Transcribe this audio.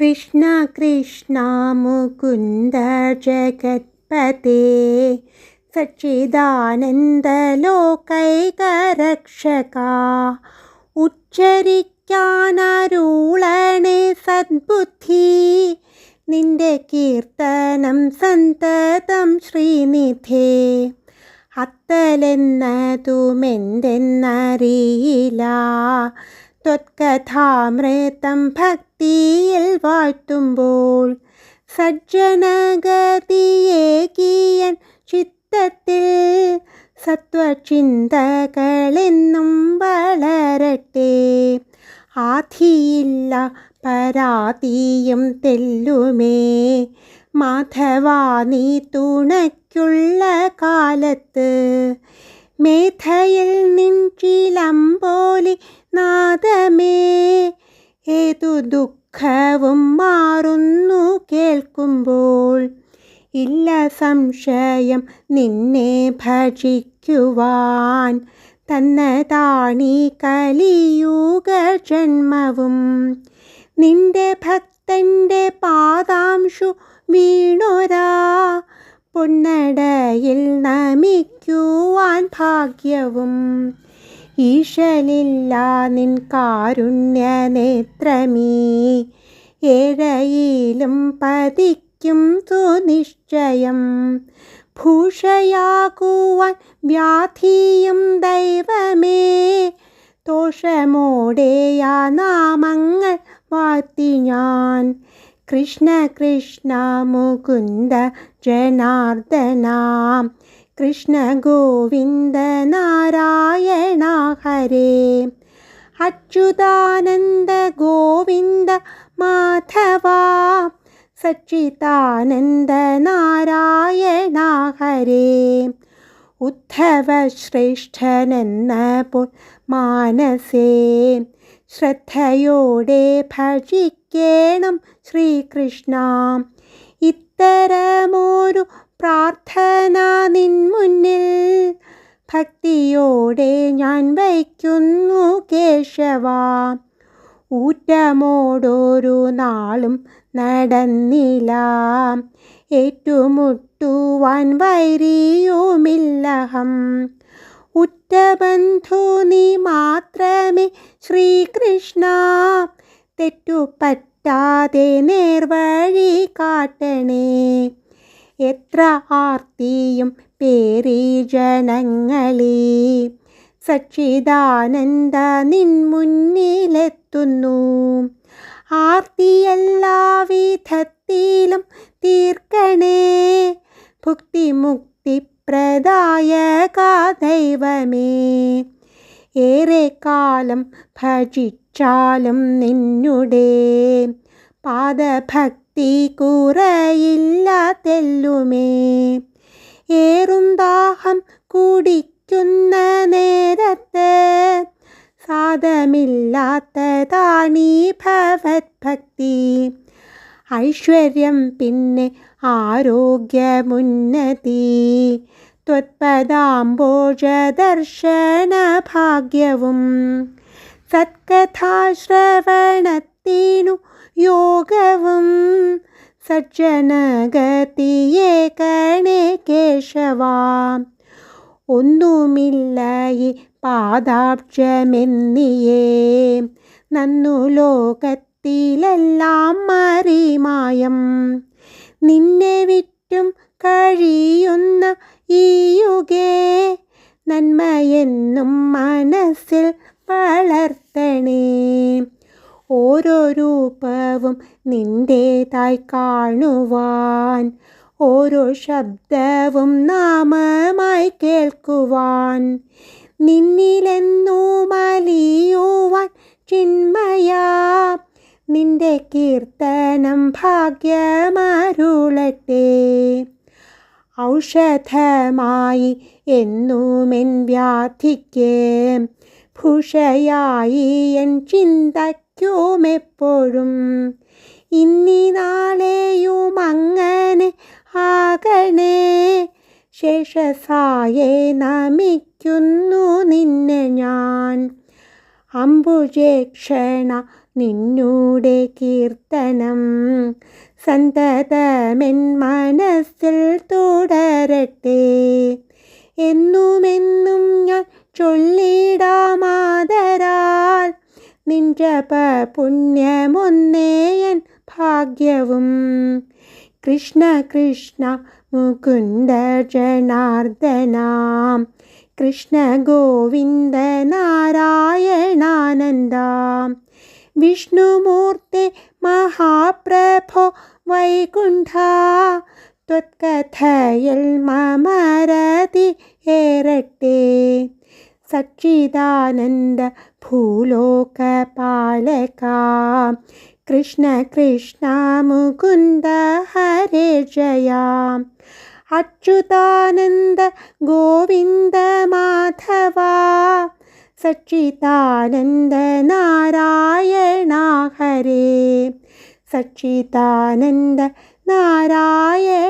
കൃഷ്ണ കൃഷ്ണ മുകുന്ദ ജഗത്പതേ സച്ചിദാനന്ദലോകൈകരക്ഷക ഉച്ചരിക്കാനരുളണേ സദ്ബുദ്ധി നിന്റെ കീർത്തനം സന്തതം ശ്രീനിധേ. അത്തലെന്നതുമെന്തെന്നറിയില്ല ത്വത്കഥാമൃതം ഭക്തിയിൽ വാഴ്ത്തുമ്പോൾ സജ്ജനഗതിയേകിയൻ ചിത്തത്തിൽ സത്വചിന്തകളെന്നും വളരട്ടെ. ആധിയില്ല പരാതിയും തെല്ലുമേ. മാധവാ നീ തുണയ്ക്കുള്ള കാലത്ത് മേധയിൽ പോലെ നാദമേ. ഏതു ദുഃഖവും മാറുന്നു കേൾക്കുമ്പോൾ. ഇല്ല സംശയം നിന്നെ ഭജിക്കുവാൻ. തന്നതാണീ കലിയുഗ ജന്മവും. നിന്റെ ഭക്തന്റെ പാദാംശു വീണൊരാ. പൊന്നടയിൽ നമിക്കുവാൻ ഭാഗ്യവും. ഈശലില്ല നിൻ കാരുണ്യ നേത്രമീ. ഏഴയിലും പതിക്കും സുനിശ്ചയം. ഭൂഷയാകുവാൻ വ്യാധിയും ദൈവമേ. ദോഷമോടെയാ നാമങ്ങൾ വാഴ്ത്തി ഞാൻ. കൃഷ്ണ കൃഷ്ണ മുകുന്ദ ജനാർദ്ദന. കൃഷ്ണ ഗോവിന്ദ നാരായണ ഹരേ. അച്യുതാനന്ദ ഗോവിന്ദ മാധവ. സച്ചിതാനന്ദ നാരായണ ഹരേ. ഉദ്ധവ ശ്രേഷ്ഠനെന്ന പോൽ മാനസേ. ശ്രദ്ധയോടെ ഭജിക്കേണം ശ്രീകൃഷ്ണ. ഇത്തരമൊരു പ്രാർത്ഥന നിൻ മുന്നിൽ. ഭക്തിയോടെ ഞാൻ വയ്ക്കുന്നു കേശവ. ഊറ്റമോടൊരു നാളും നടന്നില്ല. ഏറ്റുമുട്ടുവാൻ വൈരിയുമില്ലഹം. ഉറ്റബന്ധു നീ മാത്രമേ ശ്രീകൃഷ്ണ. തെറ്റുപറ്റാതെ നേർവഴി കാട്ടണേ. എത്ര ആർത്തിയും പേരി ജനങ്ങളെ. സച്ചിദാനന്ദ നിൻ മുന്നിലെത്തുന്നു. ആർത്തിയെല്ലാ വിധത്തിലും തീർക്കണേ. ഭുക്തിമുക്തിപ്രദായക ദൈവമേ കാലം ഭജിച്ചാലും നിന്നുടെ. പാദഭക്തി കുറയില്ല തെല്ലുമേ. ഏറും ദാഹം കുടിക്കുന്ന നേരത്ത് സാധമില്ലാത്തതാണീ ഭവത്ഭക്തി. ഐശ്വര്യം പിന്നെ ആരോഗ്യമുന്നതി. ത്വത്പദാംബോജദർശന ഭാഗ്യവും സത്കഥാശ്രവണത്തിനു യോഗവും സജ്ജനഗതിയെ കണേ കേശവ. ഒന്നുമില്ല ഈ നന്നു ലോകത്തിലെല്ലാം മറിമായം നിന്നെ വിറ്റും കഴിയുന്ന ഈ യുഗേ നന്മയെന്നും മനസ്സിൽ വളർത്തണേ. ഓരോ രൂപവും നിന്റേതായി കാണുവാൻ ഓരോ ശബ്ദവും നാമമായി കേൾക്കുവാൻ നിന്നിലെന്നു മലിയുവാൻ ചിന്മയാ. നിന്റെ കീർത്തനം ഭാഗ്യമരുളട്ടെ. ഔഷധമായി എന്നുമെൻ വ്യാധിക്ക്. ഭൂഷയായി എൻ ചിന്തയ്ക്കുമെപ്പോഴും. ഇന്നി നാളെയും അങ്ങനെ ആകണേ. ശേഷസായെ നമിക്കുന്നു നിന്നെ ഞാൻ. അംബുജേക്ഷണ നിന്നൂടെ കീർത്തനം. സന്തതമെൻ മനസ്സിൽ തുടരട്ടെ. എന്നുമെന്നും ഞാൻ ചൊല്ലിടാമാതരാൽ നിഞ്ചപ പുണ്യമൊന്നേയൻ ഭാഗ്യവും. കൃഷ്ണ കൃഷ്ണ മുകുന്ദ ജനാർദ്ദനാം. കൃഷ്ണ ഗോവിന്ദ നാരായണാനന്ദ. विष्णुमूर्ते महाप्रभो वैकुण्ठा त्वत्कथयल्मरति हेरट्टे सच्चिदानन्द भूलोकपालका कृष्णकृष्णा मुकुन्द हरे जया। अच्युतानन्द गोविन्द माधवा सच्चिदानन्दनारायणा हरे। सच्चिदानन्द नारायण